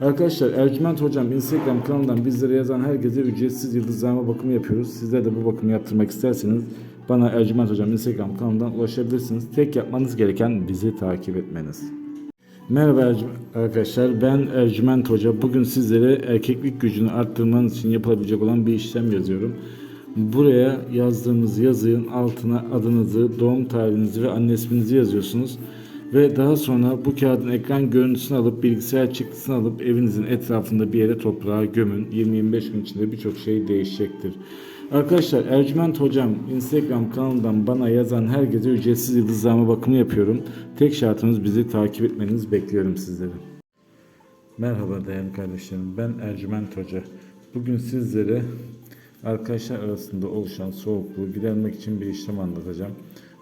Arkadaşlar Ercüment Hocam Instagram kanalından bizlere yazan herkese ücretsiz yıldızlama bakımı yapıyoruz. Sizler de bu bakımı yaptırmak isterseniz bana Ercüment Hocam Instagram kanalından ulaşabilirsiniz. Tek yapmanız gereken bizi takip etmeniz. Merhaba arkadaşlar ben Ercüment Hoca. Bugün sizlere erkeklik gücünü arttırmanız için yapılabilecek olan bir işlem yazıyorum. Buraya yazdığınız yazının altına adınızı, doğum tarihinizi ve anne isminizi yazıyorsunuz. Ve daha sonra bu kağıdın ekran görüntüsünü alıp bilgisayar çıktısını alıp evinizin etrafında bir yere toprağa gömün. 20-25 gün içinde birçok şey değişecektir. Arkadaşlar Ercüment Hocam Instagram kanalından bana yazan herkese ücretsiz yıldızlama bakımı yapıyorum. Tek şartımız bizi takip etmeniz bekliyorum sizleri. Merhaba değerli kardeşlerim. Ben Ercüment Hoca. Bugün sizlere arkadaşlar arasında oluşan soğukluğu gidermek için bir işlem anlatacağım.